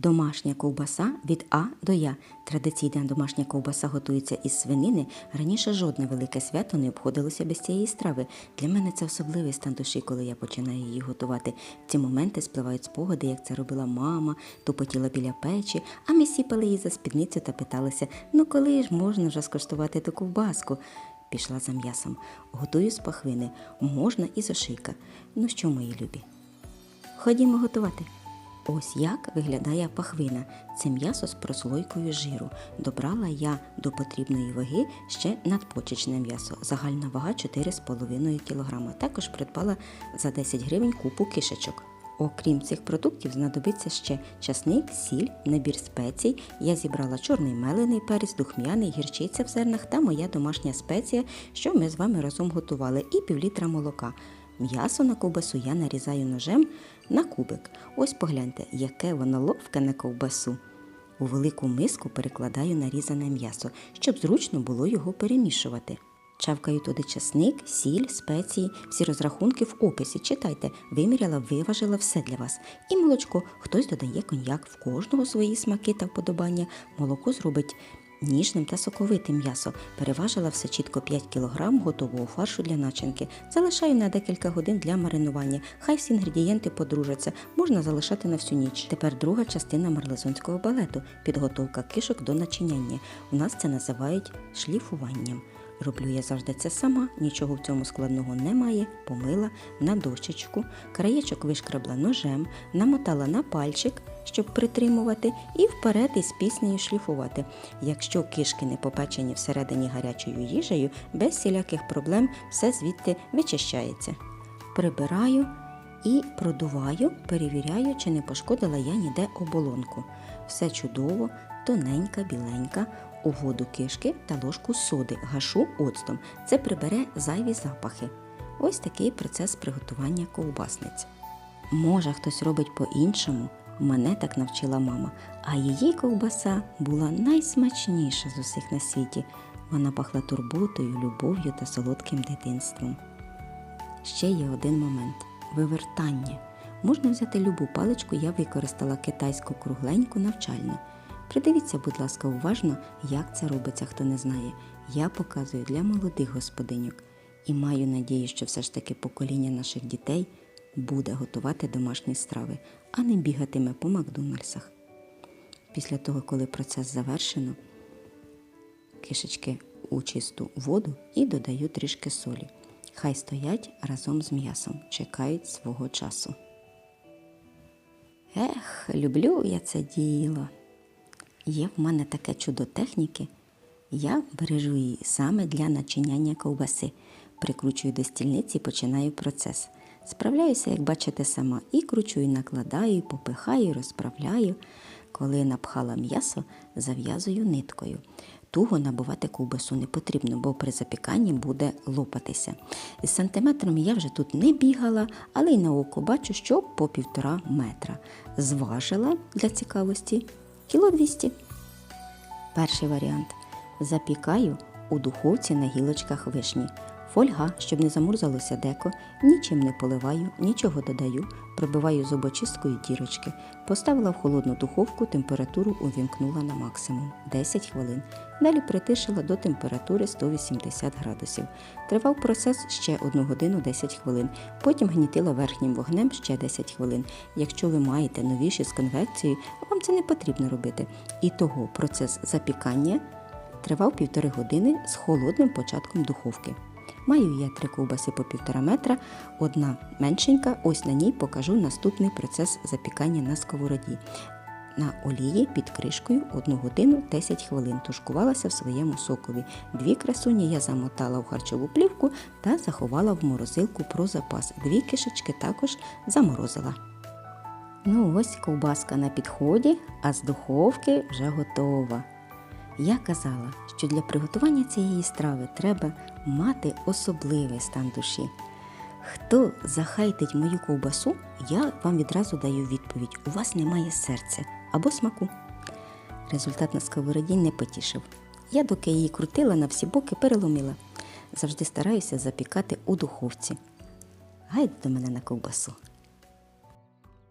Домашня ковбаса від А до Я. Традиційна домашня ковбаса готується із свинини. Раніше жодне велике свято не обходилося без цієї страви. Для мене це особливий стан душі, коли я починаю її готувати. В ці моменти спливають спогади, як це робила мама, тупотіла біля печі, а ми сіпали її за спідницю та питалися: ну коли ж можна вже скуштувати ту ковбаску? Пішла за м'ясом. Готую з пахвини. Можна і з. Ну що, мої любі? Ходімо готувати. Ось як виглядає пахвина. Це м'ясо з прослойкою жиру. Добрала я до потрібної ваги ще надпочечне м'ясо. Загальна вага 4,5 кг. Також придбала за 10 гривень купу кишечок. Окрім цих продуктів, знадобиться ще часник, сіль, набір спецій. Я зібрала чорний мелений перець, духмяний, гірчиця в зернах та моя домашня спеція, що ми з вами разом готували, і півлітра молока. М'ясо на ковбасу я нарізаю ножем на кубик. Ось погляньте, яке воно ловке на ковбасу. У велику миску перекладаю нарізане м'ясо, щоб зручно було його перемішувати. Чавкаю туди часник, сіль, спеції, всі розрахунки в описі. Читайте, виміряла, виважила все для вас. І молочко. Хтось додає коньяк, в кожного свої смаки та вподобання. Молоко зробить ніжним та соковитим м'ясо. Переважила все чітко 5 кг готового фаршу для начинки. Залишаю на декілька годин для маринування. Хай всі інгредієнти подружаться, можна залишати на всю ніч. Тепер друга частина марлезонського балету підготовка кишок до начиняння. У нас це називають шліфуванням. Роблю я завжди це сама, нічого в цьому складного немає. Помила на дощечку, краєчок вишкрабла ножем, намотала на пальчик, щоб притримувати, і вперед із піснею шліфувати. Якщо кишки не попечені всередині гарячою їжею, без всіляких проблем все звідти вичищається. Прибираю і продуваю, перевіряю, чи не пошкодила я ніде оболонку. Все чудово, тоненька, біленька. У воду кишки та ложку соди гашу оцтом. Це прибере зайві запахи. Ось такий процес приготування ковбасниць. Може, хтось робить по-іншому, мене так навчила мама, а її ковбаса була найсмачніша з усіх на світі. Вона пахла турботою, любов'ю та солодким дитинством. Ще є один момент вивертання. Можна взяти любу паличку, я використала китайську кругленьку навчальну. Придивіться, будь ласка, уважно, як це робиться, хто не знає. Я показую для молодих господиньок і маю надію, що все ж таки покоління наших дітей буде готувати домашні страви, а не бігатиме по Макдональдсах. Після того, коли процес завершено, кишечки у чисту воду і додаю трішки солі. Хай стоять разом з м'ясом, чекають свого часу. Ех, люблю я це діло. Є в мене таке чудо техніки. Я бережу її саме для начиняння ковбаси. Прикручую до стільниці і починаю процес. Справляюся, як бачите, сама, і кручу, і накладаю, попихаю, розправляю. Коли напхала м'ясо, зав'язую ниткою. Туго набувати ковбасу не потрібно, бо при запіканні буде лопатися. З сантиметром я вже тут не бігала, але й на око бачу, що по півтора метра. Зважила для цікавості кіло 200. Перший варіант. Запікаю у духовці на гілочках вишні. Фольга, щоб не замурзалося деко, нічим не поливаю, нічого додаю, пробиваю зубочисткою дірочки. Поставила в холодну духовку, температуру увімкнула на максимум 10 хвилин. Далі притишила до температури 180 градусів. Тривав процес ще 1 годину 10 хвилин. Потім гнітила верхнім вогнем ще 10 хвилин. Якщо ви маєте новіші з конвекцією, вам це не потрібно робити. І того процес запікання тривав півтори години з холодним початком духовки. Маю я три ковбаси по півтора метра, одна меншенька, ось на ній покажу наступний процес запікання на сковороді. На олії під кришкою 1 годину 10 хвилин тушкувалася в своєму сокові. Дві красуні я замотала в харчову плівку та заховала в морозилку про запас. Дві кишечки також заморозила. Ну ось ковбаска на підході, а з духовки вже готова. Я казала, що для приготування цієї страви треба мати особливий стан душі. Хто захайтить мою ковбасу, я вам відразу даю відповідь: у вас немає серця або смаку. Результат на сковороді не потішив. Я, доки її крутила на всі боки, переломила. Завжди стараюся запікати у духовці. Гайде до мене на ковбасу.